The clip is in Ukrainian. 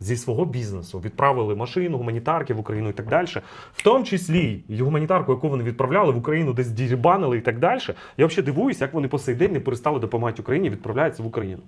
Зі свого бізнесу відправили машину, гуманітарки в Україну і так далі. В тому числі і гуманітарку, яку вони відправляли в Україну, десь дірібанили і так далі. Я взагалі дивуюся, як вони по сей день не перестали допомагати Україні, відправляються в Україну.